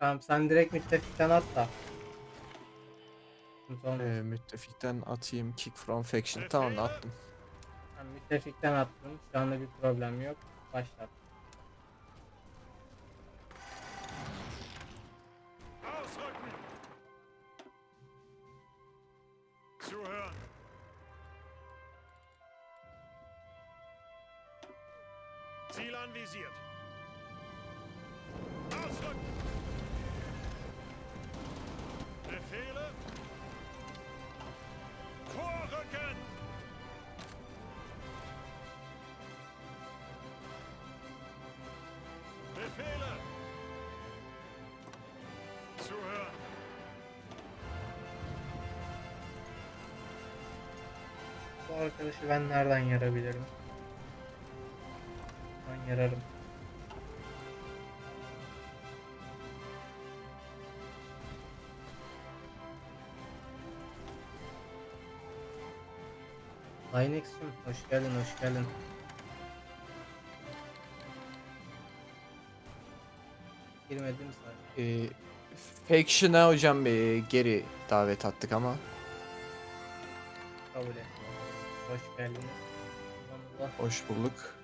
Tamam sen direkt müttefikten at da. Ee, müttefikten atayım. Kick from faction. Tamam da attım. Ben müttefikten attım. Şu anda bir problem yok. Başlat. Arkadaşı ben nereden yarabilirim? Ben yararım. Linux'um hoş geldin hoş geldin. Girmedim sadece. Ee, faction'a hocam bir geri davet attık ama. Kabul et. Hoş geldiniz. Hoş bulduk.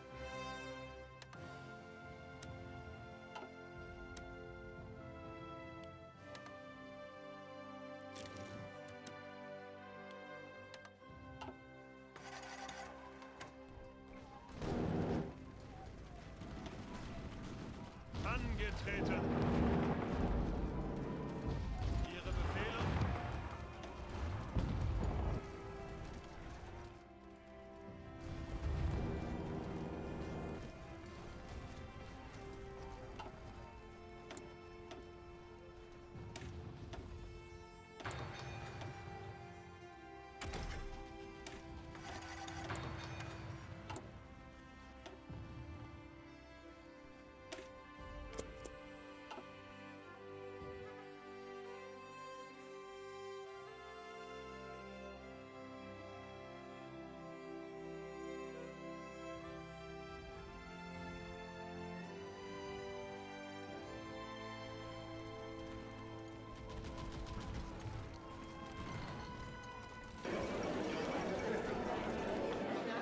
Angetreten!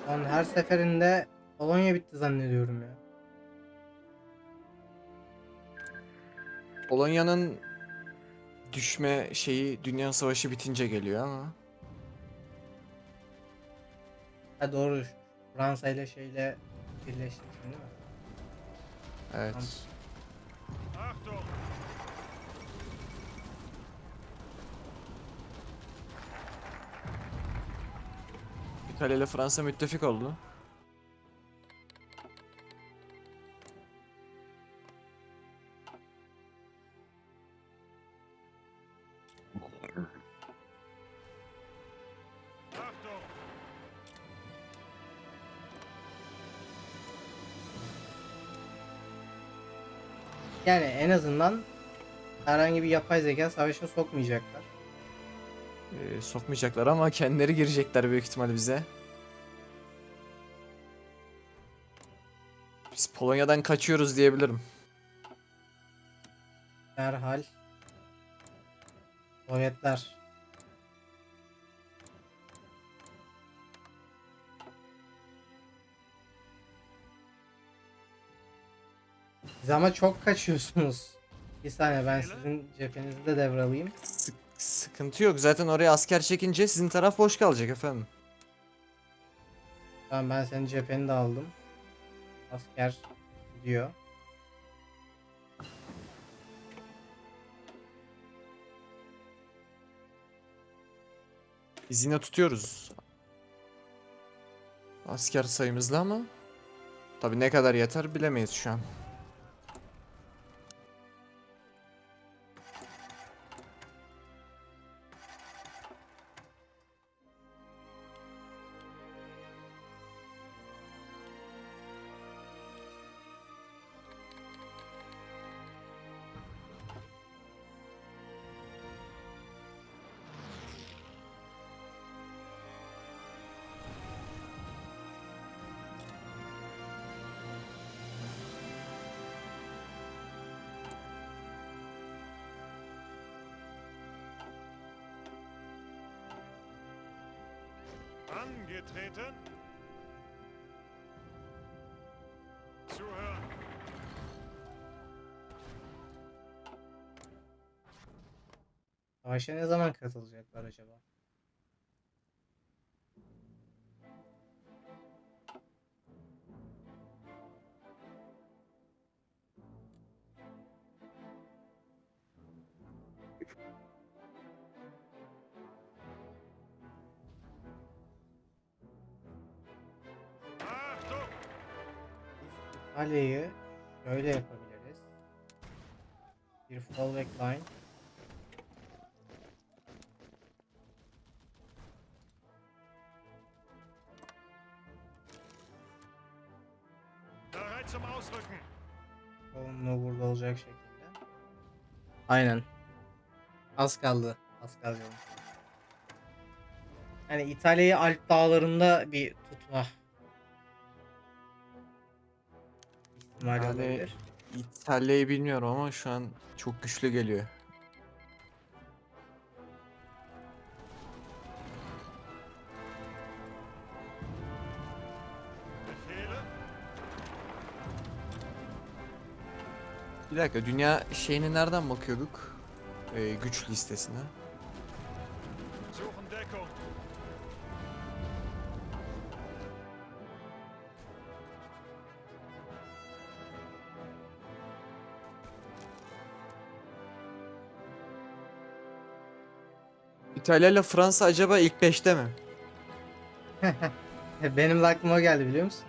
Lan her seferinde Polonya bitti zannediyorum ya. Polonya'nın düşme şeyi Dünya Savaşı bitince geliyor ama. Ha doğru. Fransa ile şeyle birleştirsin değil mi? Evet. Achtung! İtalya ile Fransa müttefik oldu. Yani en azından herhangi bir yapay zeka savaşa sokmayacaklar. Ee, sokmayacaklar ama kendileri girecekler büyük ihtimal bize. Biz Polonya'dan kaçıyoruz diyebilirim. Derhal. Sovyetler. Siz ama çok kaçıyorsunuz. Bir saniye ben sizin cephenizi de devralayım. Sık- sıkıntı yok. Zaten oraya asker çekince sizin taraf boş kalacak efendim. Tamam ben senin cepheni de aldım. Asker gidiyor. Biz yine tutuyoruz. Asker sayımızla ama tabi ne kadar yeter bilemeyiz şu an. Angetreten. Zuhören. Savaşa ne zaman katılacaklar acaba? İtalya'yı şöyle yapabiliriz. Bir fallback line. Bereit zum Ausrücken. Onunla burada olacak şekilde. Aynen. Az kaldı. Az kaldı. Yani İtalya'yı Alp dağlarında bir tutma ihtimali Yani- olabilir. İtalya'yı bilmiyorum ama şu an çok güçlü geliyor. Bir dakika dünya şeyine nereden bakıyorduk? Ee, güç listesine. İtalya ile Fransa acaba ilk 5'te mi? Benim de aklıma o geldi biliyor musun?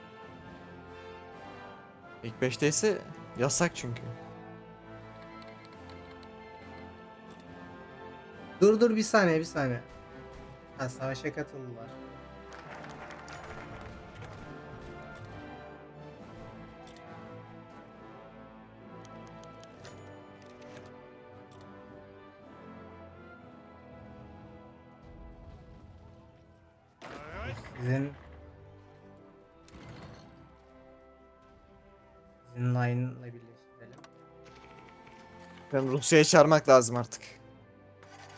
İlk 5'teyse yasak çünkü. Dur dur bir saniye bir saniye. Ha savaşa katıldılar. Sizin Sizin line'la birleştirelim. Ben Rusya'ya çağırmak lazım artık.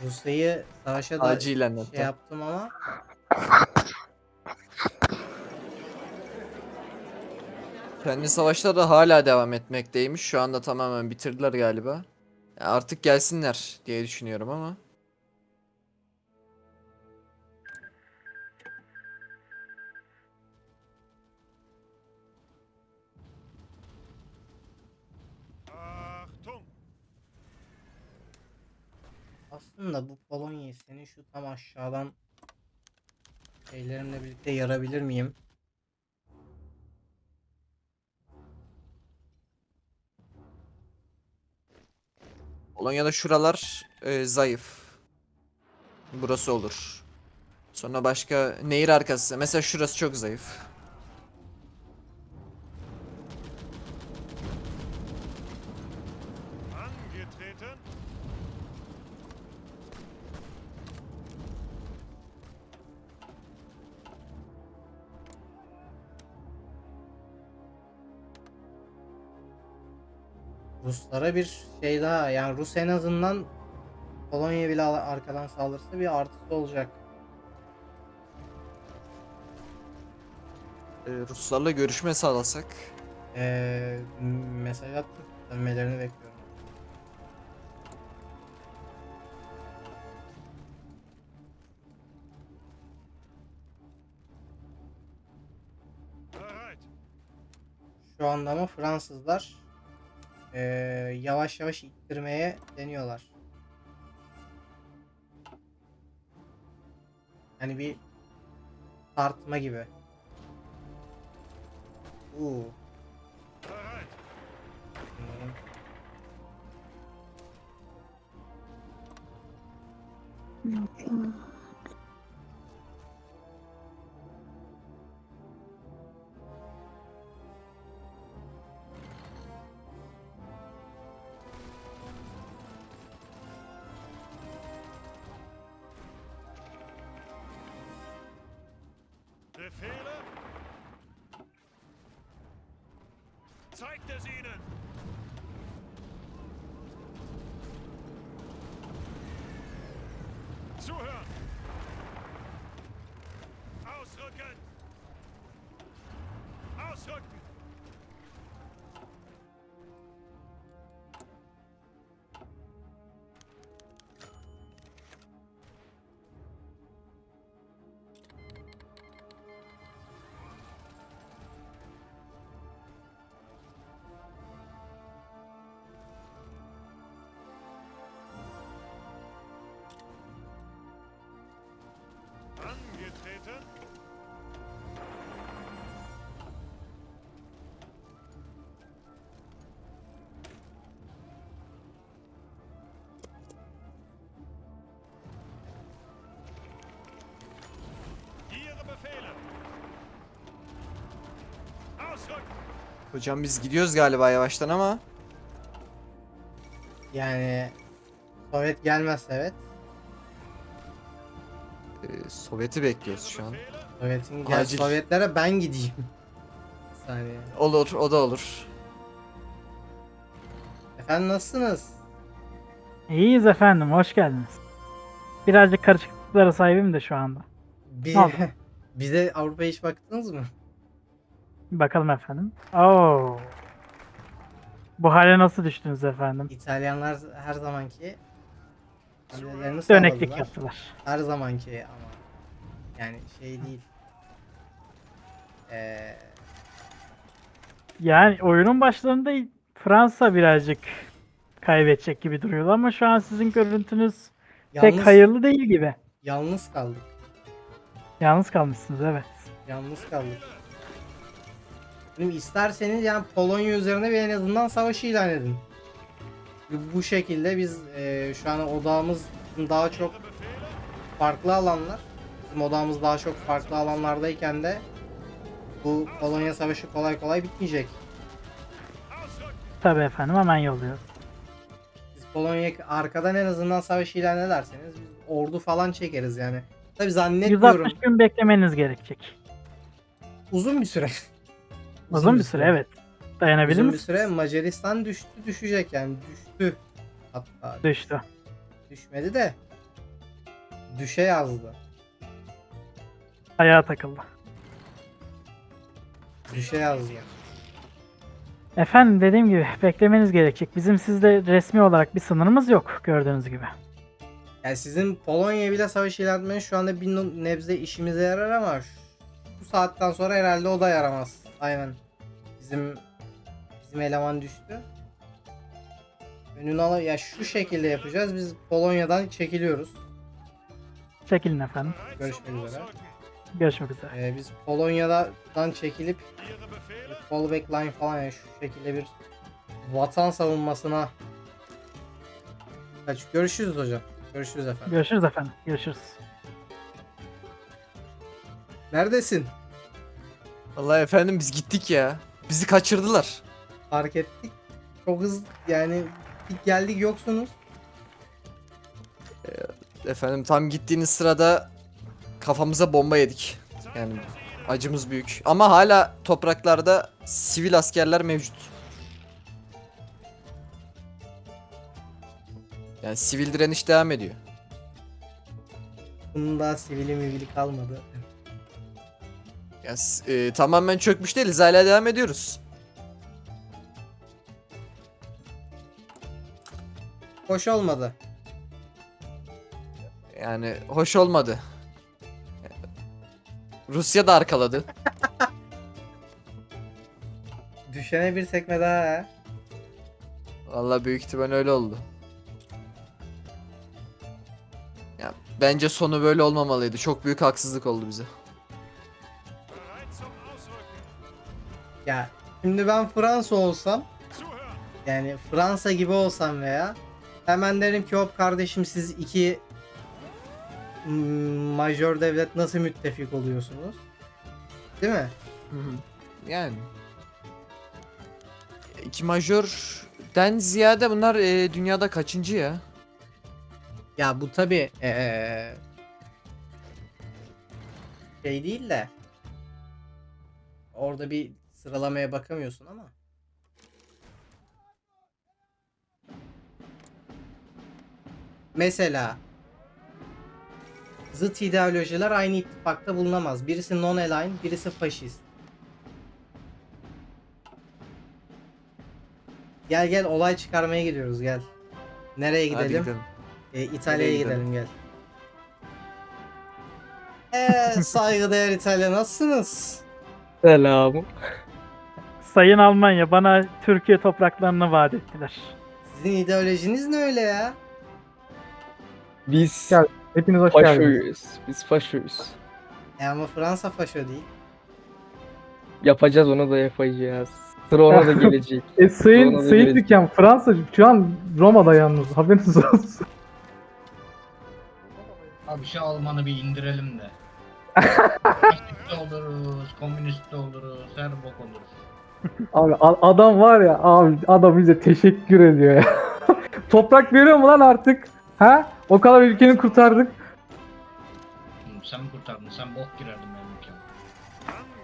Rusya'yı savaşa da Acilen şey hatta. yaptım ama Kendi savaşları da hala devam etmekteymiş. Şu anda tamamen bitirdiler galiba. Ya artık gelsinler diye düşünüyorum ama. Polonya'yı senin şu tam aşağıdan şeylerimle birlikte yarabilir miyim? Polonya'da şuralar e, zayıf. Burası olur. Sonra başka nehir arkası. Mesela şurası çok zayıf. Ruslara bir şey daha yani Rus en azından Polonya bile arkadan saldırsa bir artısı olacak. E, Ruslarla görüşme sağlasak. Ee, mesaj attım. Dönmelerini bekliyorum. Şu anda ama Fransızlar ee, yavaş yavaş ittirmeye deniyorlar. Hani bir tartma gibi. Uuu. Bereit. zeigt es ihnen! Zuhören! Ausrücken! Ausrücken! Hocam biz gidiyoruz galiba yavaştan ama. Yani Sovyet gelmezse evet. e, Sovyet'i bekliyoruz şu an. Sovyet'in gel Acil. Sovyetlere ben gideyim. Bir saniye. Olur o da olur. Efendim nasılsınız? İyiyiz efendim, hoş geldiniz. Birazcık karışıklıklara sahibim de şu anda. Bir, bize Avrupa'ya hiç baktınız mı? Bakalım efendim. Oo. Bu hale nasıl düştünüz efendim? İtalyanlar her zamanki kendilerini Döneklik yaptılar. Her zamanki ama yani şey değil. Ee, Yani oyunun başlarında Fransa birazcık kaybedecek gibi duruyordu ama şu an sizin görüntünüz yalnız, pek hayırlı değil gibi. yalnız kaldık. Yalnız kalmışsınız evet. Yalnız kaldık. Şimdi isterseniz yani Polonya üzerine bir en azından savaşı ilan edin. Bu- şekilde biz e, şu an odağımız daha çok farklı alanlar. Bizim odağımız daha çok farklı alanlardayken de bu Polonya savaşı kolay kolay bitmeyecek. Tabii efendim hemen yolluyorum. Siz Polonya arkadan en azından savaş ilan ederseniz biz ordu falan çekeriz yani. Tabi zannetmiyorum 160 gün beklemeniz gerekecek. uzun bir süre. Uzun bir süre evet. Dayanabilir Uzun bir misiniz? süre Macaristan düştü düşecek yani düştü. Hatta Düştü. düşmedi de düşe yazdı. Ayağa takıldı. Düşe yazdı. Efendim dediğim gibi beklemeniz gerekecek. Bizim sizde resmi olarak bir sınırımız yok gördüğünüz gibi. Yani sizin Polonya bile savaş ilan etmeniz şu anda bir nebze işimize yarar ama şu- bu saatten sonra herhalde o da yaramaz. Aynen. Bizim bizim eleman düştü. Önünü al ya şu şekilde yapacağız. Biz Polonya'dan çekiliyoruz. Çekilin efendim. Görüşmek üzere. Görüşmek üzere. Ee, biz Polonya'dan çekilip fallback line falan yani şu şekilde bir vatan savunmasına Kaç görüşürüz hocam. Görüşürüz efendim. Görüşürüz efendim. Görüşürüz. Neredesin? Vallahi efendim biz gittik ya. Bizi kaçırdılar. Fark ettik. Çok hızlı yani gittik geldik yoksunuz. Efendim tam gittiğiniz sırada kafamıza bomba yedik. Yani acımız büyük. Ama hala topraklarda sivil askerler mevcut. Yani sivil direniş devam ediyor. Bunun daha sivili mivili kalmadı. Yani e, tamamen çökmüş değiliz. Hala devam ediyoruz. Hoş olmadı. Yani hoş olmadı. Rusya da arkaladı. Düşene bir sekme daha ha. Vallahi büyük ihtimal öyle oldu. Ya bence sonu böyle olmamalıydı. Çok büyük haksızlık oldu bize. Ya şimdi ben Fransa olsam yani Fransa gibi olsam veya hemen derim ki hop kardeşim siz iki mm, majör devlet nasıl müttefik oluyorsunuz? Değil mi? Yani. İki majörden ziyade bunlar e, dünyada kaçıncı ya? Ya bu tabi şey değil de orada bir sıralamaya bakamıyorsun ama. Mesela zıt ideolojiler aynı ittifakta bulunamaz. Birisi non-aligned, birisi faşist. Gel gel olay çıkarmaya gidiyoruz gel. Nereye Hadi gidelim? gidelim. E, İtalya'ya Nereye gidelim, gidelim? gel. Eee saygıdeğer İtalya nasılsınız? Selam. Sayın Almanya bana Türkiye topraklarını vaat ettiler. Sizin ideolojiniz ne öyle ya? Biz Gel, Hepiniz hoş geldiniz. faşoyuz. Biz faşoyuz. E ama Fransa faşo değil. Yapacağız onu da yapacağız. Sıra ona da gelecek. E, Sayın, Ona da Sayın. Tüken, Fransa şu an Roma'da yalnız. Haberiniz olsun. Abi şu Alman'ı bir indirelim de. Faşist de oluruz, komünist de oluruz, her bok oluruz. Abi a- adam var ya abi adam bize teşekkür ediyor ya. Toprak veriyor mu lan artık? Ha? O kadar ülkeni kurtardık. Sen kurtardın, sen bok girerdin benim ülkeme.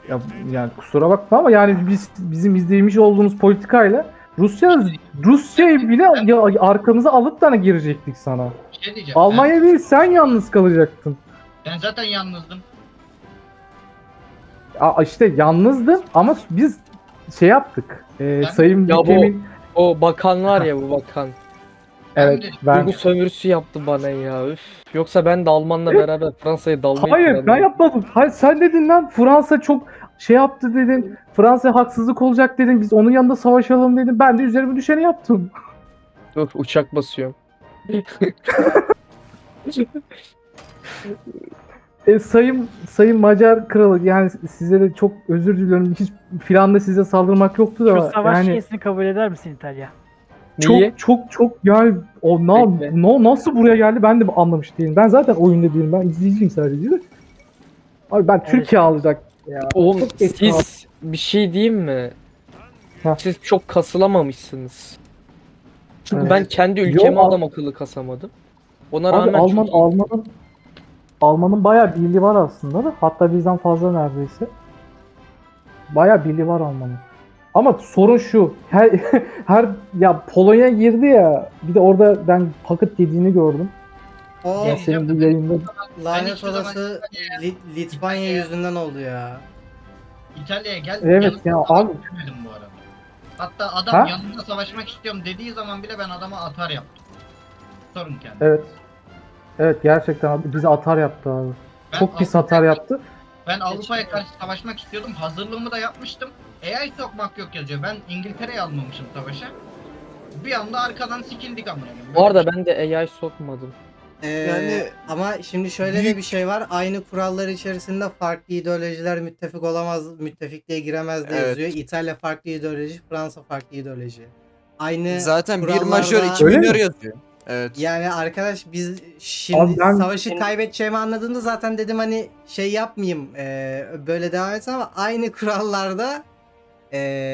Ya, yani kusura bakma ama yani biz bizim izlemiş olduğumuz politikayla Rusya Rusya'yı bile ya, arkamıza alıp da girecektik sana. Bir şey diyeceğim. Almanya değil sen yalnız kalacaktın. Ben, ben zaten yalnızdım. Aa, işte yalnızdın ama biz şey yaptık. Ben- Sayın Ya bu- Bükem'in O bakan var ya bu bakan. evet ben Duygu sömürüsü yaptı bana ya. Üf. Yoksa ben de Almanla Evet. beraber Fransa'ya dalmayı Hayır ben yapmadım. Hayır sen dedin lan Fransa çok şey yaptı dedin. Fransa haksızlık olacak dedin. Biz onun yanında savaşalım dedin. Ben de üzerime düşeni yaptım. Dur uçak basıyorum. E, sayın Sayın Macar kralı yani size de çok özür diliyorum. Hiç planda size saldırmak yoktu da Şu savaş yani şeysini kabul eder misin İtalya? Niye? çok çok çok yani o na, Bekle. no, nasıl buraya geldi ben de anlamış değilim. Ben zaten oyunda değilim. Ben izleyiciyim sadece. de. Abi ben Türkiye alacak ya. Oğlum Çok siz bir şey diyeyim mi? Ha. Siz çok kasılamamışsınız. Çünkü Evet. ben kendi ülkemi Yo, adam akıllı kasamadım. Ona Abi rağmen Alman çok. Alman'ın Alman'ın bayağı birliği var aslında da hatta bizden fazla neredeyse. Bayağı birliği var Alman'ın. Ama sorun şu. Her her ya Polonya girdi ya. Bir de orada ben paket yediğini gördüm. O Ya senin bu yayında lanet olası Lit- Litvanya yüzünden oldu ya. İtalya'ya gel. Evet yanımda ya, savaş abi- demedim bu arada. Hatta adam Ha? yanımda savaşmak istiyorum dediği zaman bile ben adama atar yaptım. Sorun kendi. evet. Evet gerçekten abi bizi atar yaptı abi. Ben Çok pis Avrupa'ya- atar yaptı. Ben Avrupa'ya karşı savaşmak istiyordum. Hazırlığımı da yapmıştım. AI sokmak yok yazıyor. Ben İngiltere'ye almamışım savaşa. Bir anda arkadan sikildik amına koyayım. Bu arada ben de AI sokmadım. Ee, Yani ama şimdi şöyle de büyük- bir şey var. Aynı kurallar içerisinde farklı ideolojiler müttefik olamaz, müttefikliğe giremez diye Evet. yazıyor. İtalya farklı ideoloji, Fransa farklı ideoloji. Aynı Zaten bir kurallarda- majör iki Öyle minör mi? yazıyor. Evet. Yani arkadaş biz şimdi Abi ben- savaşı kaybedeceğimi anladığımda zaten dedim hani şey yapmayayım eee, böyle devam etsin ama aynı kurallarda eee